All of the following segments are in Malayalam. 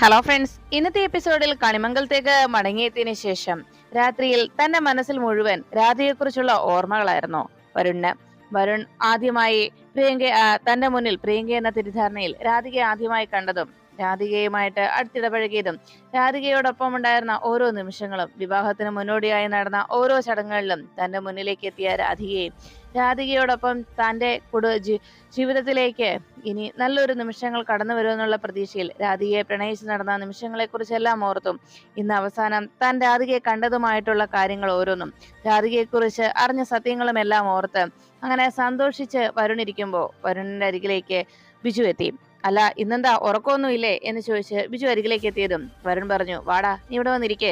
ഹലോ ഫ്രണ്ട്സ് ഇന്നത്തെ എപ്പിസോഡിൽ കണിമംഗലത്തേക്ക് മടങ്ങിയെത്തിയതിനു ശേഷം രാത്രിയിൽ തന്റെ മനസ്സിൽ മുഴുവൻ രാധയെക്കുറിച്ചുള്ള ഓർമ്മകളായിരുന്നു. വരുണ് വരുൺ ആദ്യമായി പ്രിയങ്ക തന്റെ മുന്നിൽ പ്രിയങ്ക എന്ന തിരിധാരണയിൽ രാധികയെ ആദ്യമായി കണ്ടതും രാധികയുമായിട്ട് അടുത്തിടപഴകിയതും രാധികയോടൊപ്പം ഉണ്ടായിരുന്ന ഓരോ നിമിഷങ്ങളും വിവാഹത്തിന് മുന്നോടിയായി നടന്ന ഓരോ ചടങ്ങുകളിലും തന്റെ മുന്നിലേക്ക് എത്തിയ രാധികയും രാധികയോടൊപ്പം തന്റെ കുടു ജീവിതത്തിലേക്ക് ഇനി നല്ലൊരു നിമിഷങ്ങൾ കടന്നു വരുമെന്നുള്ള പ്രതീക്ഷയിൽ രാധികയെ പ്രണയിച്ച് നടന്ന നിമിഷങ്ങളെക്കുറിച്ചെല്ലാം ഓർത്തും ഇന്ന് അവസാനം താൻ രാധികയെ കണ്ടതുമായിട്ടുള്ള കാര്യങ്ങൾ ഓരോന്നും രാധികയെക്കുറിച്ച് അറിഞ്ഞ സത്യങ്ങളും എല്ലാം ഓർത്ത് അങ്ങനെ സന്തോഷിച്ച് വരുണിരിക്കുമ്പോൾ വരുണിന്റെ അരികിലേക്ക് ബിജു എത്തി. അല്ല ഇന്നെന്താ ഉറക്കമൊന്നുമില്ലേ? എന്ന് ചോദിച്ച് ബിജു അരികിലേക്ക് എത്തിയതും വരുൺ പറഞ്ഞു വാടാ നീ ഇവിടെ വന്നിരിക്കേ.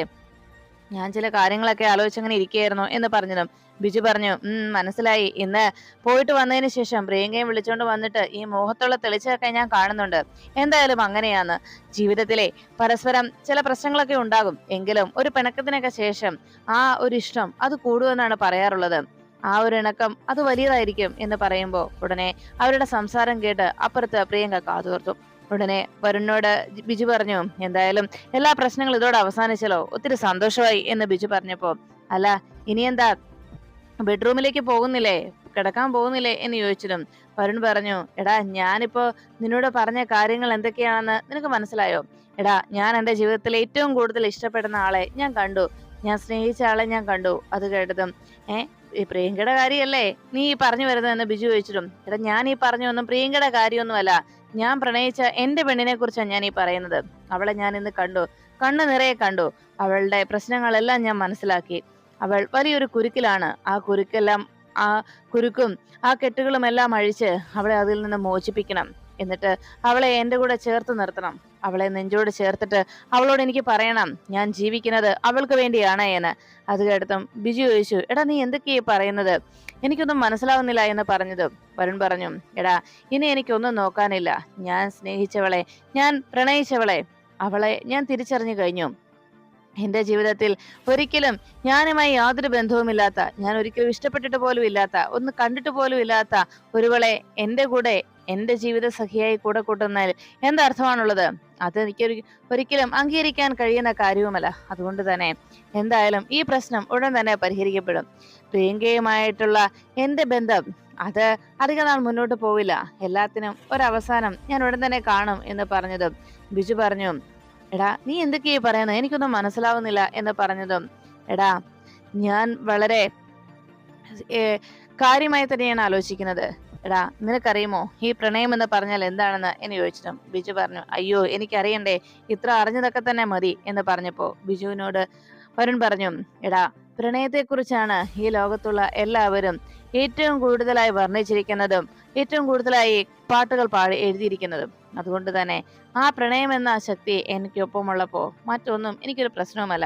ഞാൻ ചില കാര്യങ്ങളൊക്കെ ആലോചിച്ചങ്ങനെ ഇരിക്കുകയായിരുന്നു എന്ന് പറഞ്ഞതും ബിജു പറഞ്ഞു മനസ്സിലായി. ഇന്ന് പോയിട്ട് വന്നതിന് ശേഷം പ്രിയങ്കയും വിളിച്ചോണ്ട് വന്നിട്ട് ഈ മോഹത്തുള്ള തെളിച്ചൊക്കെ ഞാൻ കാണുന്നുണ്ട്. എന്തായാലും അങ്ങനെയാന്ന് ജീവിതത്തിലെ പരസ്പരം ചില പ്രശ്നങ്ങളൊക്കെ ഉണ്ടാകും. എങ്കിലും ഒരു പിണക്കത്തിനൊക്കെ ശേഷം ആ ഒരു ഇഷ്ടം അത് കൂടുമെന്നാണ് പറയാറുള്ളത്. ആ ഒരു ഇണക്കം അത് വലിയതായിരിക്കും എന്ന് പറയുമ്പോൾ ഉടനെ അവരുടെ സംസാരം കേട്ട് അപ്പുറത്ത് പ്രിയങ്ക കാതോർത്തു ഉടനെ വരുണിനോട് ബിജു പറഞ്ഞു എന്തായാലും എല്ലാ പ്രശ്നങ്ങളും ഇതോടെ അവസാനിച്ചല്ലോ. ഒത്തിരി സന്തോഷമായി എന്ന് ബിജു പറഞ്ഞപ്പോ അല്ല ഇനി എന്താ ബെഡ്റൂമിലേക്ക് പോകുന്നില്ലേ? കിടക്കാൻ പോകുന്നില്ലേ? എന്ന് ചോദിച്ചതും വരുൺ പറഞ്ഞു എടാ ഞാനിപ്പോ നിന്നോട് പറഞ്ഞ കാര്യങ്ങൾ എന്തൊക്കെയാണെന്ന് നിനക്ക് മനസ്സിലായോ? എടാ ഞാൻ എന്റെ ജീവിതത്തിൽ ഏറ്റവും കൂടുതൽ ഇഷ്ടപ്പെടുന്ന ആളെ ഞാൻ കണ്ടു. ഞാൻ സ്നേഹിച്ച ആളെ ഞാൻ കണ്ടു അത് കേട്ടതും ഏ പ്രിയങ്കയുടെ കാര്യമല്ലേ? നീ ഈ പറഞ്ഞു വരുന്നതെന്ന് ബിജു ചോദിച്ചിട്ടും എടാ ഞാൻ ഈ പറഞ്ഞു പറഞ്ഞൊന്നും പ്രിയങ്കയുടെ കാര്യമൊന്നുമല്ല. ഞാൻ പ്രണയിച്ച എന്റെ പെണ്ണിനെ കുറിച്ചാണ് ഞാൻ ഈ പറയുന്നത്. അവളെ ഞാൻ ഇന്ന് കണ്ടു. കണ്ണു നിറയെ കണ്ടു. അവളുടെ പ്രശ്നങ്ങളെല്ലാം ഞാൻ മനസ്സിലാക്കി. അവൾ വലിയൊരു കുരുക്കിലാണ്. ആ കുരുക്കെല്ലാം ആ കുരുക്കും ആ കെട്ടുകളും എല്ലാം അഴിച്ച് അവളെ അതിൽ നിന്ന് മോചിപ്പിക്കണം. എന്നിട്ട് അവളെ എന്റെ കൂടെ ചേർത്ത് നിർത്തണം. അവളെ നെഞ്ചോട് ചേർത്തിട്ട് അവളോട് എനിക്ക് പറയണം. ഞാൻ ജീവിക്കുന്നത് അവൾക്ക് വേണ്ടിയാണ് എന്ന്. അത് കേട്ടതും ബിജു ചോദിച്ചു എടാ നീ എന്തൊക്കെയാ പറയുന്നത്? എനിക്കൊന്നും മനസ്സിലാവുന്നില്ല എന്ന് പറഞ്ഞത്. വരുൺ പറഞ്ഞു എടാ ഇനി എനിക്കൊന്നും നോക്കാനില്ല. ഞാൻ സ്നേഹിച്ചവളെ ഞാൻ പ്രണയിച്ചവളെ അവളെ ഞാൻ തിരിച്ചറിഞ്ഞു കഴിഞ്ഞു. എന്റെ ജീവിതത്തിൽ ഒരിക്കലും ഞാനുമായി യാതൊരു ബന്ധവുമില്ലാത്ത ഞാൻ ഒരിക്കലും ഇഷ്ടപ്പെട്ടിട്ട് പോലും ഇല്ലാത്ത ഒന്ന് കണ്ടിട്ട് പോലും ഇല്ലാത്ത ഒരുവളെ എന്റെ കൂടെ എന്റെ ജീവിത സഖിയായി കൂടെ കൂട്ടുന്നതിൽ എന്തർത്ഥമാണുള്ളത് അത് എനിക്ക് ഒരിക്കലും അംഗീകരിക്കാൻ കഴിയുന്ന കാര്യവുമല്ല. അതുകൊണ്ട് തന്നെ എന്തായാലും ഈ പ്രശ്നം ഉടൻ തന്നെ പരിഹരിക്കപ്പെടും. പ്രിയങ്കയുമായിട്ടുള്ള എന്റെ ബന്ധം അത് അധികം നാൾ മുന്നോട്ട് പോവില്ല. എല്ലാത്തിനും ഒരവസാനം ഞാൻ ഉടൻ തന്നെ കാണും എന്ന് പറഞ്ഞതും ബിജു പറഞ്ഞു എടാ നീ എന്തൊക്കെയാ പറയുന്നത്? എനിക്കൊന്നും മനസ്സിലാവുന്നില്ല എന്ന് പറഞ്ഞതും എടാ ഞാൻ വളരെ കാര്യമായി തന്നെയാണ് ആലോചിക്കുന്നത്. എടാ നിനക്കറിയുമോ? ഈ പ്രണയം എന്ന് പറഞ്ഞാൽ എന്താണെന്ന്? എന്ന് ചോദിച്ചിട്ടും ബിജു പറഞ്ഞു അയ്യോ എനിക്കറിയണ്ടേ ഇത്ര അറിഞ്ഞതൊക്കെ തന്നെ മതി എന്ന് പറഞ്ഞപ്പോ ബിജുവിനോട് വരുൺ പറഞ്ഞു എടാ പ്രണയത്തെക്കുറിച്ചാണ് ഈ ലോകത്തുള്ള എല്ലാവരും ഏറ്റവും കൂടുതലായി വർണിച്ചിരിക്കുന്നതും ഏറ്റവും കൂടുതലായി പാട്ടുകൾ പാടി എഴുതിയിരിക്കുന്നതും. അതുകൊണ്ട് തന്നെ ആ പ്രണയം എന്ന ശക്തി എനിക്കൊപ്പമുള്ളപ്പോ മറ്റൊന്നും എനിക്കൊരു പ്രശ്നവുമല്ല.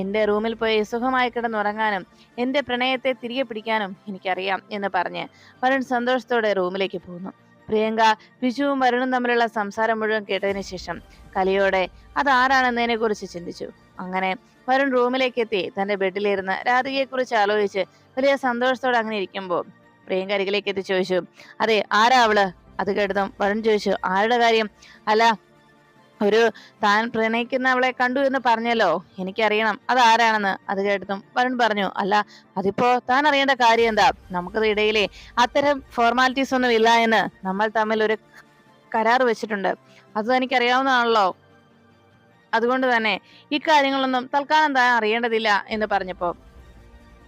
എന്റെ റൂമിൽ പോയി സുഖമായി കിടന്നുറങ്ങാനും എന്റെ പ്രണയത്തെ തിരികെ പിടിക്കാനും എനിക്കറിയാം എന്ന് പറഞ്ഞ് വരുൺ സന്തോഷത്തോടെ റൂമിലേക്ക് പോകുന്നു. പ്രിയങ്ക വിജുവും വരുണും തമ്മിലുള്ള സംസാരം മുഴുവൻ കേട്ടതിന് ശേഷം കലിയോടെ അത് ആരാണെന്നതിനെ കുറിച്ച് ചിന്തിച്ചു? അങ്ങനെ വരുൺ റൂമിലേക്ക് എത്തി. തന്റെ ബെഡിലിരുന്ന് രാധികയെ കുറിച്ച് ആലോചിച്ച് വലിയ സന്തോഷത്തോടെ അങ്ങനെ ഇരിക്കുമ്പോൾ പ്രിയങ്ക അരികിലേക്ക് എത്തി ചോദിച്ചു അതെ ആരാ അവൾ? അത് കേട്ടതും വരുൺ ചോദിച്ചു ആരുടെ കാര്യം? അല്ല ഒരു താൻ പ്രണയിക്കുന്ന അവളെ കണ്ടു എന്ന് പറഞ്ഞല്ലോ. എനിക്കറിയണം അത് ആരാണെന്ന്. അത് കേട്ടതും വരുൺ പറഞ്ഞു അല്ല അതിപ്പോ താൻ അറിയേണ്ട കാര്യം എന്താ? നമുക്കത് ഇടയിലെ അത്തരം ഫോർമാലിറ്റീസ് ഒന്നും ഇല്ല എന്ന് നമ്മൾ തമ്മിൽ ഒരു കരാർ വെച്ചിട്ടുണ്ട്. അത് തനിക്കറിയാവുന്നതാണല്ലോ അതുകൊണ്ട് തന്നെ ഇക്കാര്യങ്ങളൊന്നും തൽക്കാലം താൻ അറിയേണ്ടതില്ല എന്ന് പറഞ്ഞപ്പോ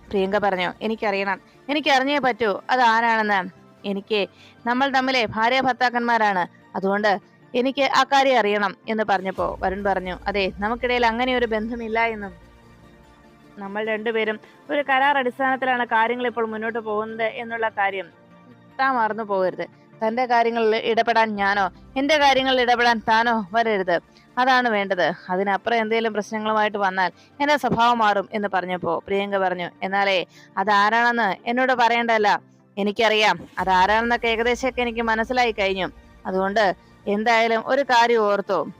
പ്രിയങ്ക പറഞ്ഞു എനിക്കറിയണം. എനിക്ക് അറിഞ്ഞേ പറ്റൂ. അത് ആരാണെന്ന്. എനിക്ക് നമ്മൾ തമ്മിലെ ഭാര്യ ഭർത്താക്കന്മാരാണ്. അതുകൊണ്ട് എനിക്ക് ആ കാര്യം അറിയണം. എന്ന് പറഞ്ഞപ്പോ വരുൺ പറഞ്ഞു അതെ നമുക്കിടയിൽ അങ്ങനെ ഒരു ബന്ധമില്ല എന്നും. നമ്മൾ രണ്ടുപേരും ഒരു കരാർ അടിസ്ഥാനത്തിലാണ് കാര്യങ്ങൾ ഇപ്പോൾ മുന്നോട്ട് പോകുന്നത് എന്നുള്ള കാര്യം താൻ മറന്നു പോകരുത്. തന്റെ കാര്യങ്ങളിൽ ഇടപെടാൻ ഞാനോ എന്റെ കാര്യങ്ങളിൽ ഇടപെടാൻ താനോ വരരുത്. അതാണ് വേണ്ടത്. അതിനപ്പുറം എന്തെങ്കിലും പ്രശ്നങ്ങളുമായിട്ട് വന്നാൽ എന്റെ സ്വഭാവം മാറും എന്ന് പറഞ്ഞപ്പോ പ്രിയങ്ക പറഞ്ഞു എന്നാലേ അതാരാണെന്ന് എന്നോട് പറയേണ്ടല്ല എനിക്കറിയാം അതാരാണെന്നൊക്കെ ഏകദേശമൊക്കെ എനിക്ക് മനസ്സിലായി കഴിഞ്ഞു. അതുകൊണ്ട് എന്തായാലും ഒരു കാര്യം ഓർത്തു.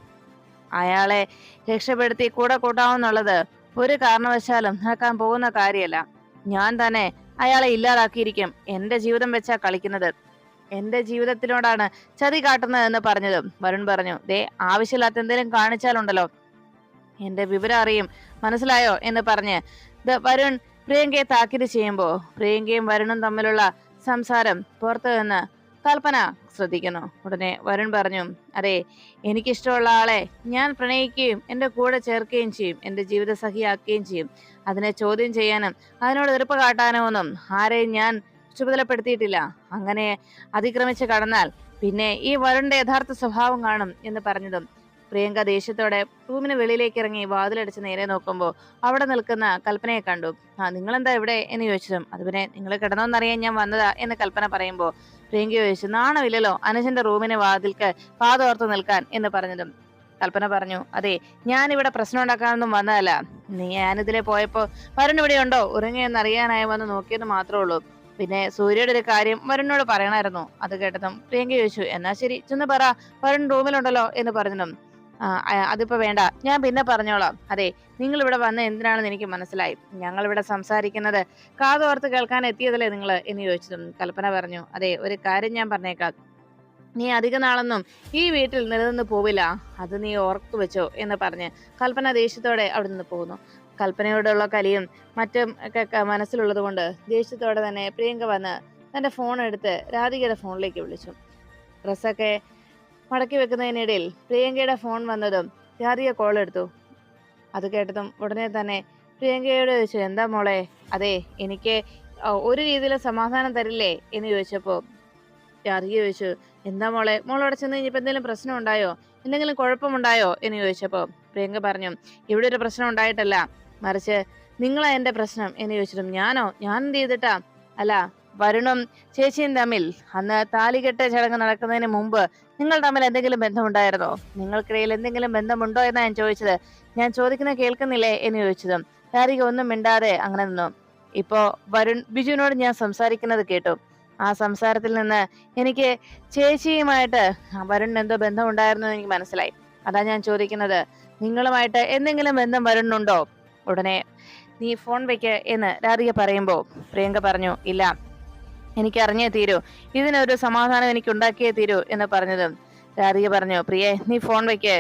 അയാളെ രക്ഷപ്പെടുത്തി കൂടെ കൂട്ടാമെന്നുള്ളത് ഒരു കാരണവശാലും നടക്കാൻ പോകുന്ന കാര്യമല്ല. ഞാൻ തന്നെ അയാളെ ഇല്ലാതാക്കിയിരിക്കും. എന്റെ ജീവിതം വെച്ചാ കളിക്കുന്നത്. എന്റെ ജീവിതത്തിനോടാണ് ചതി കാട്ടുന്നതെന്ന് പറഞ്ഞത്. വരുൺ പറഞ്ഞു ദേ ആവശ്യമില്ലാത്ത എന്തെങ്കിലും കാണിച്ചാലുണ്ടല്ലോ. എന്റെ വിവരം അറിയും. മനസ്സിലായോ? എന്ന് പറഞ്ഞ് വരുൺ പ്രിയങ്കയെ താക്കീത് ചെയ്യുമ്പോ പ്രിയങ്കയും വരുണും തമ്മിലുള്ള സംസാരം പുറത്തു നിന്ന് കൽപ്പന ശ്രദ്ധിക്കുന്നു. ഉടനെ വരുൺ പറഞ്ഞു അതെ എനിക്കിഷ്ടമുള്ള ആളെ ഞാൻ പ്രണയിക്കുകയും എന്റെ കൂടെ ചേർക്കുകയും ചെയ്യും. എന്റെ ജീവിത സഖിയാക്കുകയും ചെയ്യും. അതിനെ ചോദ്യം ചെയ്യാനും അതിനോട് എതിർപ്പ് കാട്ടാനോ ഒന്നും ആരെയും ഞാൻ ചുമതലപ്പെടുത്തിയിട്ടില്ല. അങ്ങനെ അതിക്രമിച്ച് കടന്നാൽ പിന്നെ ഈ വരുണിന്റെ യഥാർത്ഥ സ്വഭാവം കാണും എന്ന് പറഞ്ഞതും. പ്രിയങ്ക ദേഷ്യത്തോടെ റൂമിന് വെളിയിലേക്ക് ഇറങ്ങി വാതിലടിച്ച് നേരെ നോക്കുമ്പോൾ അവിടെ നിൽക്കുന്ന കൽപ്പനയെ കണ്ടു. ആ നിങ്ങളെന്താ ഇവിടെ? എന്ന് ചോദിച്ചതും അത് പിന്നെ നിങ്ങൾ കിടന്നോന്നറിയാൻ ഞാൻ വന്നതാ എന്ന് കൽപ്പന പറയുമ്പോൾ പ്രിയങ്ക ചോദിച്ചു നാണമില്ലല്ലോ അനുജന്റെ റൂമിന് വാതിൽക്ക് പാതോർത്ത് നിൽക്കാൻ എന്ന് പറഞ്ഞതും. കൽപ്പന പറഞ്ഞു അതെ ഞാൻ ഇവിടെ പ്രശ്നം ഉണ്ടാക്കാനൊന്നും വന്നതല്ല. നീ ഞാനിതിലെ പോയപ്പോൾ വരുൺ ഇവിടെ ഉണ്ടോ? ഉറങ്ങിയെന്ന് അറിയാനായി വന്ന് നോക്കിയത് മാത്രമേ ഉള്ളൂ. പിന്നെ സൂര്യയുടെ ഒരു കാര്യം വരുണിനോട് പറയണമായിരുന്നു അത് കേട്ടതും പ്രിയങ്ക ചോദിച്ചു എന്നാ ശരി ചെന്ന് പറ. വരുൺ റൂമിലുണ്ടല്ലോ എന്ന് പറഞ്ഞതും അതിപ്പോ വേണ്ട. ഞാൻ പിന്നെ പറഞ്ഞോളാം. അതെ നിങ്ങൾ ഇവിടെ വന്ന എന്തിനാണെന്ന് എനിക്ക് മനസ്സിലായി. ഞങ്ങൾ ഇവിടെ സംസാരിക്കുന്നത് കാതോർത്ത് കേൾക്കാൻ എത്തിയതല്ലേ നിങ്ങൾ എന്ന് ചോദിച്ചതും കൽപ്പന പറഞ്ഞു അതെ ഒരു കാര്യം ഞാൻ പറഞ്ഞേക്കാം. നീ അധിക നാളൊന്നും ഈ വീട്ടിൽ നിലനിന്ന് പോവില്ല. അത് നീ ഓർത്തു വെച്ചോ എന്ന് പറഞ്ഞ് കൽപ്പന ദേഷ്യത്തോടെ അവിടെ നിന്ന് പോകുന്നു കൽപ്പനയോടുള്ള കലിയും മറ്റും ഒക്കെ മനസ്സിലുള്ളത് കൊണ്ട് ദേഷ്യത്തോടെ തന്നെ പ്രിയങ്ക വന്ന് തന്റെ ഫോൺ എടുത്ത് രാധികയുടെ ഫോണിലേക്ക് വിളിച്ചു. ഡ്രസ്സൊക്കെ മടക്കി വെക്കുന്നതിനിടയിൽ പ്രിയങ്കയുടെ ഫോൺ വന്നതും രാധിക കോൾ എടുത്തു. അത് കേട്ടതും ഉടനെ തന്നെ പ്രിയങ്കയോട് ചോദിച്ചു എന്താ മോളെ? അതെ എനിക്ക് ഒരു രീതിയിലും സമാധാനം തരില്ലേ? എന്ന് ചോദിച്ചപ്പോൾ രാധിക ചോദിച്ചു എന്താ മോളെ? മോളവിടെ ചെന്ന് കഴിഞ്ഞപ്പോൾ എന്തെങ്കിലും പ്രശ്നം ഉണ്ടായോ? എന്തെങ്കിലും കുഴപ്പമുണ്ടായോ? എന്ന് ചോദിച്ചപ്പോൾ പ്രിയങ്ക പറഞ്ഞു ഇവിടെ ഒരു പ്രശ്നം ഉണ്ടായിട്ടല്ല. മറിച്ച് നിങ്ങളാ എന്റെ പ്രശ്നം എന്ന് ചോദിച്ചിട്ടും ഞാനോ? ഞാൻ എന്ത് ചെയ്തിട്ടാ? അല്ല വരുണും ചേച്ചിയും തമ്മിൽ അന്ന് താലികെട്ട് ചടങ്ങ് നടക്കുന്നതിന് മുമ്പ് നിങ്ങൾ തമ്മിൽ എന്തെങ്കിലും ബന്ധമുണ്ടായിരുന്നോ? നിങ്ങൾക്കിടയിൽ എന്തെങ്കിലും ബന്ധമുണ്ടോ എന്നാ ഞാൻ ചോദിച്ചത്. ഞാൻ ചോദിക്കുന്ന കേൾക്കുന്നില്ലേ എന്ന് ചോദിച്ചതും താരിക ഒന്നും മിണ്ടാതെ അങ്ങനെ നിന്നു. ഇപ്പോ വരുൺ ബിജുവിനോട് ഞാൻ സംസാരിക്കുന്നത് കേട്ടു. ആ സംസാരത്തിൽ നിന്ന് എനിക്ക് ചേച്ചിയുമായിട്ട് വരുണിന് എന്തോ ബന്ധമുണ്ടായിരുന്നു എന്ന് എനിക്ക് മനസ്സിലായി. അതാ ഞാൻ ചോദിക്കുന്നത്. നിങ്ങളുമായിട്ട് എന്തെങ്കിലും ബന്ധം വരുന്നുണ്ടോ ഉടനെ നീ ഫോൺ വെക്ക് എന്ന് രാധിക പറയുമ്പോ പ്രിയങ്ക പറഞ്ഞു ഇല്ല എനിക്ക് അറിഞ്ഞേ തീരൂ. ഇതിനൊരു സമാധാനം എനിക്ക് ഉണ്ടാക്കിയേ തീരൂ എന്ന് പറഞ്ഞതും രാധിക പറഞ്ഞു പ്രിയേ നീ ഫോൺ വെക്ക്.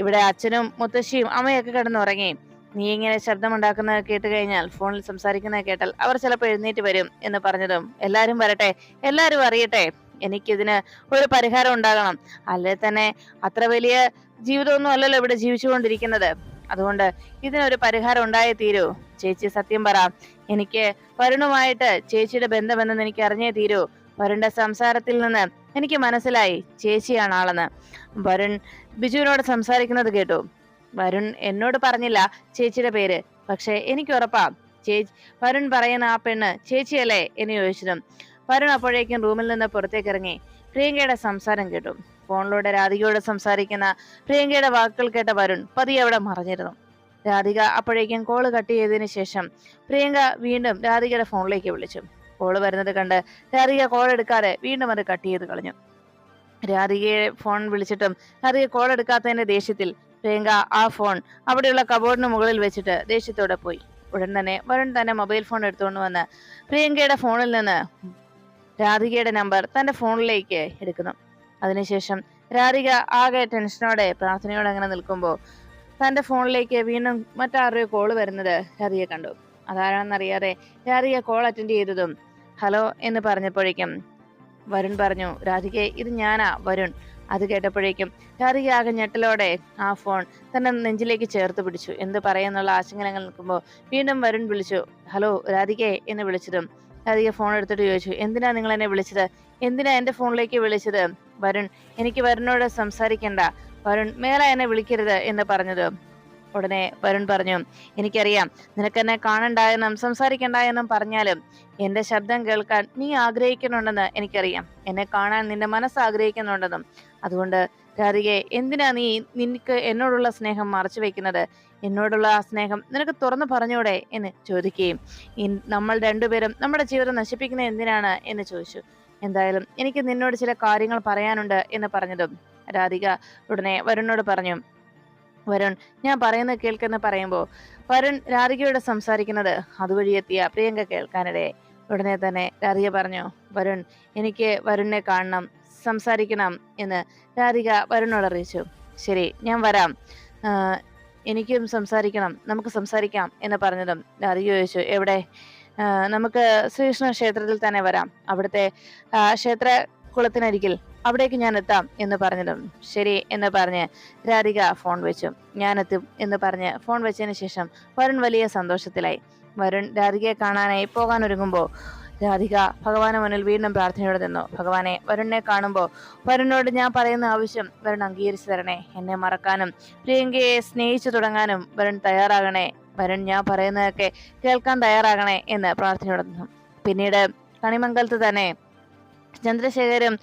ഇവിടെ അച്ഛനും മുത്തശ്ശിയും അമ്മയൊക്കെ കിടന്നുറങ്ങി. നീ ഇങ്ങനെ ശബ്ദമുണ്ടാക്കുന്നത് കേട്ട് കഴിഞ്ഞാൽ ഫോണിൽ സംസാരിക്കുന്നത് കേട്ടാൽ അവർ ചിലപ്പോൾ എഴുന്നേറ്റ് വരും എന്ന് പറഞ്ഞതും എല്ലാവരും വരട്ടെ എല്ലാവരും അറിയട്ടെ. എനിക്കിതിന് ഒരു പരിഹാരം ഉണ്ടാകണം. അല്ലെ തന്നെ അത്ര വലിയ ജീവിതമൊന്നും അല്ലല്ലോ ഇവിടെ ജീവിച്ചുകൊണ്ടിരിക്കുന്നത്. അതുകൊണ്ട് ഇതിനൊരു പരിഹാരം ഉണ്ടായേ തീരൂ. ചേച്ചി സത്യം പറ. എനിക്ക് വരുണുമായിട്ട് ചേച്ചിയുടെ ബന്ധമെന്ന് എനിക്ക് അറിഞ്ഞേ തീരൂ. വരുണിന്റെ സംസാരത്തിൽ നിന്ന് എനിക്ക് മനസ്സിലായി ചേച്ചിയാണ് ആളെന്ന്. വരുൺ ബിജുവിനോട് സംസാരിക്കുന്നത് കേട്ടു. വരുൺ എന്നോട് പറഞ്ഞില്ല ചേച്ചിയുടെ പേര്. പക്ഷെ എനിക്ക് ഉറപ്പാ. ചേച്ചി വരുൺ പറയുന്ന ആ പെണ്ണ് ചേച്ചിയല്ലേ? എന്ന് ചോദിച്ചതും വരുൺ അപ്പോഴേക്കും റൂമിൽ നിന്ന് പുറത്തേക്ക് ഇറങ്ങി. പ്രിയങ്കയുടെ സംസാരം കേട്ടു. ഫോണിലൂടെ രാധികയോട് സംസാരിക്കുന്ന പ്രിയങ്കയുടെ വാക്കുകൾ കേട്ട വരുൺ പതിയെ അവിടെ മറഞ്ഞിരുന്നു. രാധിക അപ്പോഴേക്കും കോൾ കട്ട് ചെയ്തതിനു ശേഷം പ്രിയങ്ക വീണ്ടും രാധികയുടെ ഫോണിലേക്ക് വിളിച്ചു. കോൾ വരുന്നത് കണ്ട് രാധിക കോൾ എടുക്കാതെ വീണ്ടും അത് കട്ട് ചെയ്ത് കളഞ്ഞു. രാധികയെ ഫോൺ വിളിച്ചിട്ടും രാധിക കോൾ എടുക്കാത്തതിന്റെ ദേഷ്യത്തിൽ പ്രിയങ്ക ആ ഫോൺ അവിടെയുള്ള കബോർഡിന് മുകളിൽ വെച്ചിട്ട് ദേഷ്യത്തോടെ പോയി. ഉടൻ തന്നെ വരുൺ തന്നെ മൊബൈൽ ഫോൺ എടുത്തുകൊണ്ട് വന്ന് പ്രിയങ്കയുടെ ഫോണിൽ നിന്ന് രാധികയുടെ നമ്പർ തന്റെ ഫോണിലേക്ക് എടുക്കുന്നു. അതിനുശേഷം രാധിക ആകെ ടെൻഷനോടെ പ്രാർത്ഥനയോടെ അങ്ങനെ നിൽക്കുമ്പോൾ തന്റെ ഫോണിലേക്ക് വീണ്ടും മറ്റാരുടെയോ കോൾ വരുന്നത് രാധിക കണ്ടു. അതാരാണെന്നറിയാതെ രാധിക കോൾ അറ്റൻഡ് ചെയ്തതും ഹലോ എന്ന് പറഞ്ഞപ്പോഴേക്കും വരുൺ പറഞ്ഞു രാധികെ ഇത് ഞാനാ വരുൺ. അത് കേട്ടപ്പോഴേക്കും രാധിക ആകെ ഞെട്ടലോടെ ആ ഫോൺ തന്നെ നെഞ്ചിലേക്ക് ചേർത്ത് പിടിച്ചു. എന്ത് പറയുന്നുള്ള ആശങ്കനങ്ങൾ നിൽക്കുമ്പോൾ വീണ്ടും വരുൺ വിളിച്ചു ഹലോ രാധികെ എന്ന് വിളിച്ചതും രാധിക ഫോൺ എടുത്തിട്ട് ചോദിച്ചു എന്തിനാ നിങ്ങൾ എന്നെ വിളിച്ചത്? എന്തിനാ എന്റെ ഫോണിലേക്ക് വിളിച്ചത്? വരുൺ എനിക്ക് വരുണിനോട് സംസാരിക്കണ്ട. വരുൺ മേലെ എന്നെ വിളിക്കരുത് എന്ന് പറഞ്ഞത്. ഉടനെ വരുൺ പറഞ്ഞു എനിക്കറിയാം നിനക്ക് എന്നെ കാണണ്ട എന്നും സംസാരിക്കണ്ട എന്നും പറഞ്ഞാലും എന്റെ ശബ്ദം കേൾക്കാൻ നീ ആഗ്രഹിക്കുന്നുണ്ടെന്ന് എനിക്കറിയാം. എന്നെ കാണാൻ നിന്റെ മനസ്സ് ആഗ്രഹിക്കുന്നുണ്ടെന്നും. അതുകൊണ്ട് രാധികെ എന്തിനാ നീ നിനക്ക് എന്നോടുള്ള സ്നേഹം മറച്ചു വെക്കുന്നത്? എന്നോടുള്ള ആ സ്നേഹം നിനക്ക് തുറന്നു പറഞ്ഞൂടെ? എന്ന് ചോദിക്കുകയും നമ്മൾ രണ്ടുപേരും നമ്മുടെ ജീവിതം നശിപ്പിക്കുന്നത് എന്തിനാണ്? എന്ന് ചോദിച്ചു. എന്തായാലും എനിക്ക് നിന്നോട് ചില കാര്യങ്ങൾ പറയാനുണ്ട് എന്ന് പറഞ്ഞതും രാധിക ഉടനെ വരുണിനോട് പറഞ്ഞു. വരുൺ ഞാൻ പറയുന്നത് കേൾക്കെന്ന് പറയുമ്പോൾ വരുൺ രാധികയോട് സംസാരിക്കുന്നത് അതുവഴി എത്തിയ പ്രിയങ്ക കേൾക്കാനിടയായി. ഉടനെ തന്നെ രാധിക പറഞ്ഞു വരുൺ എനിക്ക് വരുണിനെ കാണണം. സംസാരിക്കണം എന്ന് രാധിക വരുണോട് അറിയിച്ചു. ശരി ഞാൻ വരാം. എനിക്കും സംസാരിക്കണം നമുക്ക് സംസാരിക്കാം എന്ന് പറഞ്ഞതും രാധിക ചോദിച്ചു എവിടെ? നമുക്ക് ശ്രീകൃഷ്ണ ക്ഷേത്രത്തിൽ തന്നെ വരാം. അവിടുത്തെ ക്ഷേത്ര കുളത്തിനരികിൽ അവിടേക്ക് ഞാൻ എത്താം എന്ന് പറഞ്ഞതും ശരി എന്ന് പറഞ്ഞ് രാധിക ഫോൺ വെച്ചു. ഞാനെത്തും എന്ന് പറഞ്ഞ് ഫോൺ വെച്ചതിന് ശേഷം വരുൺ വലിയ സന്തോഷത്തിലായി. വരുൺ രാധികയെ കാണാനായി പോകാൻ ഒരുങ്ങുമ്പോൾ രാധിക ഭഗവാന് മുന്നിൽ വീണ്ടും പ്രാർത്ഥനയോടെ നിന്നു. ഭഗവാനെ വരുണിനെ കാണുമ്പോൾ വരുണിനോട് ഞാൻ പറയുന്ന ആവശ്യം വരുൺ അംഗീകരിച്ചു തരണേ. എന്നെ മറക്കാനും പ്രിയങ്കയെ സ്നേഹിച്ചു തുടങ്ങാനും വരുൺ തയ്യാറാകണേ. വരുൺ ഞാൻ പറയുന്നതൊക്കെ കേൾക്കാൻ തയ്യാറാകണേ എന്ന് പ്രാർത്ഥനയോടെ നിന്നു. പിന്നീട് കണിമംഗലത്ത് തന്നെ ചന്ദ്രശേഖരും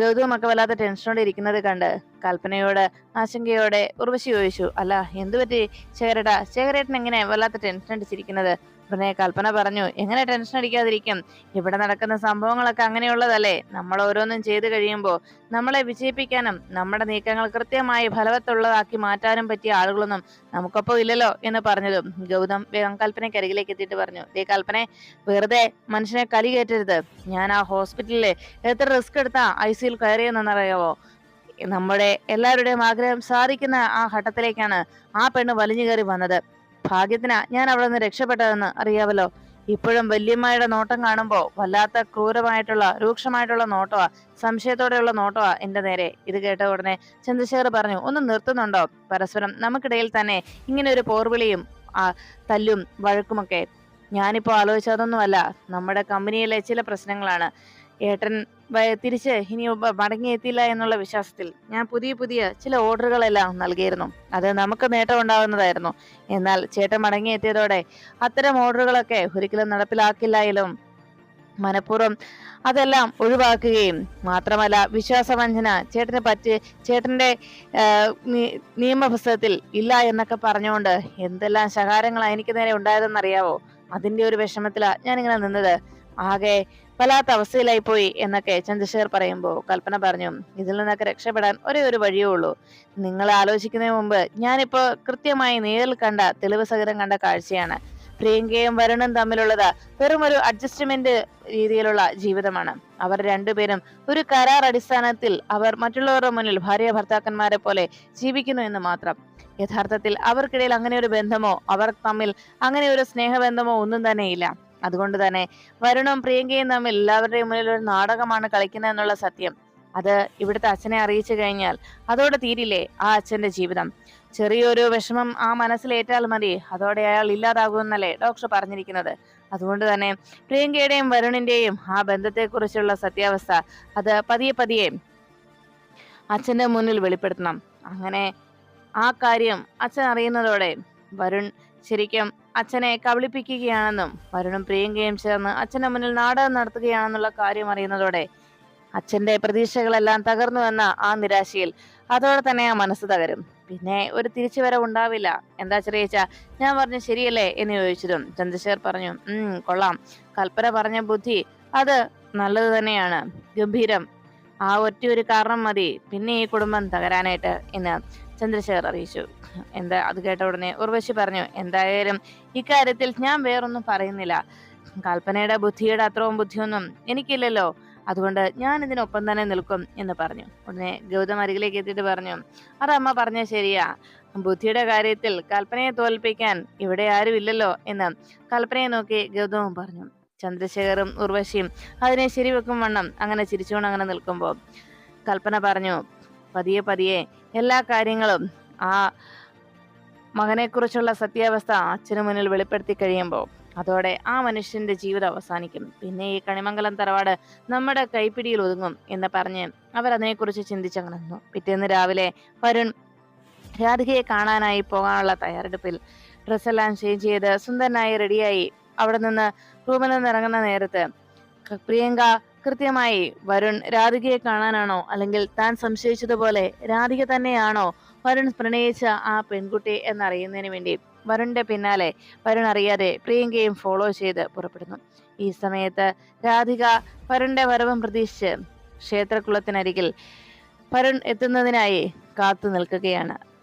ഗൗതവും ഒക്കെ വല്ലാത്ത ടെൻഷനോടെ ഇരിക്കുന്നത് കണ്ട് കൽപ്പനയോട് ആശങ്കയോടെ ഉർവശി ചോദിച്ചു അല്ല എന്തുപറ്റി ശേഖരേട്ടാ? ശേഖരേട്ടൻ എങ്ങനെ വല്ലാത്ത ടെൻഷൻ അടിച്ചിരിക്കുന്നത് ഉടനെ കൽപ്പന പറഞ്ഞു എങ്ങനെ ടെൻഷൻ അടിക്കാതിരിക്കും? ഇവിടെ നടക്കുന്ന സംഭവങ്ങളൊക്കെ അങ്ങനെയുള്ളതല്ലേ? നമ്മൾ ഓരോന്നും ചെയ്തു കഴിയുമ്പോൾ നമ്മളെ വിജയിപ്പിക്കാനും നമ്മുടെ നീക്കങ്ങൾ കൃത്യമായി ഫലവത്തുള്ളതാക്കി മാറ്റാനും പറ്റിയ ആളുകളൊന്നും നമുക്കൊപ്പം ഇല്ലല്ലോ എന്ന് പറഞ്ഞതും ഗൗതം വേഗം കൽപ്പനയ്ക്ക് അരികിലേക്ക് എത്തിയിട്ട് പറഞ്ഞു ദേ കൽപ്പന വെറുതെ മനുഷ്യനെ കലി കയറ്റരുത്. ഞാൻ ആ ഹോസ്പിറ്റലിൽ എത്ര റിസ്ക് എടുത്താ ഐ സിയിൽ കയറിയെന്നറിയാവോ? നമ്മുടെ എല്ലാവരുടെയും ആഗ്രഹം സാധിക്കുന്ന ആ ഘട്ടത്തിലേക്കാണ് ആ പെണ്ണ് വലിഞ്ഞു കയറി വന്നത്. ഭാഗ്യത്തിനാ ഞാൻ അവിടെ നിന്ന് രക്ഷപ്പെട്ടതെന്ന് അറിയാവല്ലോ. ഇപ്പോഴും വല്യമ്മയുടെ നോട്ടം കാണുമ്പോൾ വല്ലാത്ത ക്രൂരമായിട്ടുള്ള രൂക്ഷമായിട്ടുള്ള നോട്ടമാ സംശയത്തോടെയുള്ള നോട്ടമാ എന്റെ നേരെ. ഇത് കേട്ട ഉടനെ ചന്ദ്രശേഖർ പറഞ്ഞു ഒന്ന് നിർത്തുന്നുണ്ടോ? പരസ്പരം നമുക്കിടയിൽ തന്നെ ഇങ്ങനെ ഒരു പോർവിളിയും തല്ലും വഴക്കുമൊക്കെ. ഞാനിപ്പോ ആലോചിച്ചതൊന്നുമല്ല. നമ്മുടെ കമ്പനിയിലെ ചില പ്രശ്നങ്ങളാണ്. ഏട്ടൻ തിരിച്ച് ഇനി മടങ്ങിയെത്തില്ല എന്നുള്ള വിശ്വാസത്തിൽ ഞാൻ പുതിയ പുതിയ ചില ഓർഡറുകളെല്ലാം നൽകിയിരുന്നു. അത് നമുക്ക് നേട്ടം ഉണ്ടാവുന്നതായിരുന്നു എന്നാൽ ചേട്ടൻ മടങ്ങിയെത്തിയതോടെ അത്തരം ഓർഡറുകളൊക്കെ ഒരിക്കലും നടപ്പിലാക്കില്ലായാലും മനഃപൂർവം അതെല്ലാം ഒഴിവാക്കുകയും മാത്രമല്ല വിശ്വാസവഞ്ചന ചേട്ടന് പറ്റി ചേട്ടന്റെ നിയമപുസ്തകത്തിൽ ഇല്ല എന്നൊക്കെ പറഞ്ഞുകൊണ്ട് എന്തെല്ലാം ശകാരങ്ങളാണ് എനിക്ക് നേരെ ഉണ്ടായതെന്നറിയാവോ? അതിന്റെ ഒരു വിഷമത്തിലാണ് ഞാനിങ്ങനെ നിന്നത്. ആകെ വല്ലാത്ത അവസ്ഥയിലായി പോയി എന്നൊക്കെ ചന്ദ്രശേഖർ പറയുമ്പോൾ കൽപ്പന പറഞ്ഞു ഇതിൽ നിന്നൊക്കെ രക്ഷപ്പെടാൻ ഒരേ ഒരു വഴിയേ ഉള്ളൂ. നിങ്ങൾ ആലോചിക്കുന്നതിന് മുമ്പ് ഞാനിപ്പോ കൃത്യമായി നേരിൽ കണ്ട തെളിവ് സഹിതം കണ്ട കാഴ്ചയാണ്. പ്രിയങ്കയും വരുണും തമ്മിലുള്ളത് വെറും ഒരു അഡ്ജസ്റ്റ്മെന്റ് രീതിയിലുള്ള ജീവിതമാണ്. അവർ രണ്ടുപേരും ഒരു കരാർ അടിസ്ഥാനത്തിൽ അവർ മറ്റുള്ളവരുടെ മുന്നിൽ ഭാര്യ ഭർത്താക്കന്മാരെ പോലെ ജീവിക്കുന്നു എന്ന് മാത്രം. യഥാർത്ഥത്തിൽ അവർക്കിടയിൽ അങ്ങനെ ഒരു ബന്ധമോ അവർ തമ്മിൽ അങ്ങനെ ഒരു സ്നേഹബന്ധമോ ഒന്നും തന്നെയില്ല. അതുകൊണ്ട് തന്നെ വരുണും പ്രിയങ്കയും തമ്മിൽ എല്ലാവരുടെയും മുന്നിൽ ഒരു നാടകമാണ് കളിക്കുന്നത് എന്നുള്ള സത്യം. അത് ഇവിടുത്തെ അച്ഛനെ അറിയിച്ചു കഴിഞ്ഞാൽ അതോടെ തീരില്ലേ ആ അച്ഛന്റെ ജീവിതം. ചെറിയൊരു വിഷമം ആ മനസ്സിലേറ്റാൽ മതി. അതോടെ അയാൾ ഇല്ലാതാകുമെന്നല്ലേ ഡോക്ടർ പറഞ്ഞിരിക്കുന്നത്. അതുകൊണ്ട് തന്നെ പ്രിയങ്കയുടെയും വരുണിന്റെയും ആ ബന്ധത്തെക്കുറിച്ചുള്ള സത്യാവസ്ഥ അത് പതിയെ പതിയെ അച്ഛന്റെ മുന്നിൽ വെളിപ്പെടുത്തണം. അങ്ങനെ ആ കാര്യം അച്ഛൻ അറിയുന്നതോടെ വരുൺ ശരിക്കും അച്ഛനെ കബളിപ്പിക്കുകയാണെന്നും വരുണും പ്രിയങ്കയും ചേർന്ന് അച്ഛന്റെ മുന്നിൽ നാടകം നടത്തുകയാണെന്നുള്ള കാര്യം അറിയുന്നതോടെ അച്ഛന്റെ പ്രതീക്ഷകളെല്ലാം തകർന്നു എന്ന ആ നിരാശയിൽ അതോടെ തന്നെ ആ മനസ്സ് തകരും. പിന്നെ ഒരു തിരിച്ചുവരവ് ഉണ്ടാവില്ല. എന്താ ചെറിയച്ച ഞാൻ പറഞ്ഞു ശരിയല്ലേ എന്ന് ചോദിച്ചതും ചന്ദ്രശേഖർ പറഞ്ഞു ഉം കൊള്ളാം. കൽപ്പന പറഞ്ഞ ബുദ്ധി അത് നല്ലത് തന്നെയാണ്. ഗംഭീരം. ആ ഒറ്റ ഒരു കാരണം മതി. പിന്നെ ഈ കുടുംബം തകരാനായിട്ട് എന്ന് ചന്ദ്രശേഖർ അറിയിച്ചു. എന്താ അത് കേട്ട ഉടനെ ഉർവശി പറഞ്ഞു എന്തായാലും ഇക്കാര്യത്തിൽ ഞാൻ വേറൊന്നും പറയുന്നില്ല. കൽപ്പനയുടെ ബുദ്ധിയുടെ അത്രവും ബുദ്ധിയൊന്നും എനിക്കില്ലല്ലോ. അതുകൊണ്ട് ഞാൻ ഇതിനൊപ്പം തന്നെ നിൽക്കും എന്ന് പറഞ്ഞു. ഉടനെ ഗൗതം അരികിലേക്ക് എത്തിയിട്ട് പറഞ്ഞു അത് അമ്മ പറഞ്ഞ ശരിയാ. ബുദ്ധിയുടെ കാര്യത്തിൽ കൽപ്പനയെ തോൽപ്പിക്കാൻ ഇവിടെ ആരും ഇല്ലല്ലോ എന്ന് കൽപ്പനയെ നോക്കി ഗൗതമും പറഞ്ഞു. ചന്ദ്രശേഖറും ഉർവശിയും അതിനെ ശരിവെക്കും വണ്ണം അങ്ങനെ ചിരിച്ചുകൊണ്ട് അങ്ങനെ നിൽക്കുമ്പോൾ കൽപ്പന പറഞ്ഞു പതിയെ പതിയെ എല്ലാ കാര്യങ്ങളും ആ മകനെക്കുറിച്ചുള്ള സത്യാവസ്ഥ അച്ഛനു മുന്നിൽ വെളിപ്പെടുത്തി കഴിയുമ്പോൾ അതോടെ ആ മനുഷ്യന്റെ ജീവിതം അവസാനിക്കും. പിന്നെ ഈ കണിമംഗലം തറവാട് നമ്മുടെ കൈപ്പിടിയിൽ ഒതുങ്ങും എന്ന് പറഞ്ഞ് അവർ അതിനെക്കുറിച്ച് ചിന്തിച്ചങ്ങനെ നിന്നു. പിറ്റേന്ന് രാവിലെ വരുൺ രാധികയെ കാണാനായി പോകാനുള്ള തയ്യാറെടുപ്പിൽ ഡ്രസ്സെല്ലാം ചേഞ്ച് ചെയ്ത് സുന്ദരനായി റെഡിയായി അവിടെ നിന്ന് റൂമിൽ നിന്ന് ഇറങ്ങുന്ന നേരത്ത് പ്രിയങ്ക കൃത്യമായി വരുൺ രാധികയെ കാണാനാണോ? അല്ലെങ്കിൽ താൻ സംശയിച്ചതുപോലെ രാധിക തന്നെയാണോ വരുൺ പ്രണയിച്ച ആ പെൺകുട്ടി എന്നറിയുന്നതിന് വേണ്ടി വരുണിന്റെ പിന്നാലെ വരുൺ അറിയാതെ പ്രിയങ്കയും ഫോളോ ചെയ്ത് പുറപ്പെടുന്നു. ഈ സമയത്ത് രാധിക വരുണിന്റെ വരവും പ്രതീക്ഷിച്ച് ക്ഷേത്രക്കുളത്തിനരികിൽ വരുൺ എത്തുന്നതിനായി കാത്തു നിൽക്കുകയാണ്.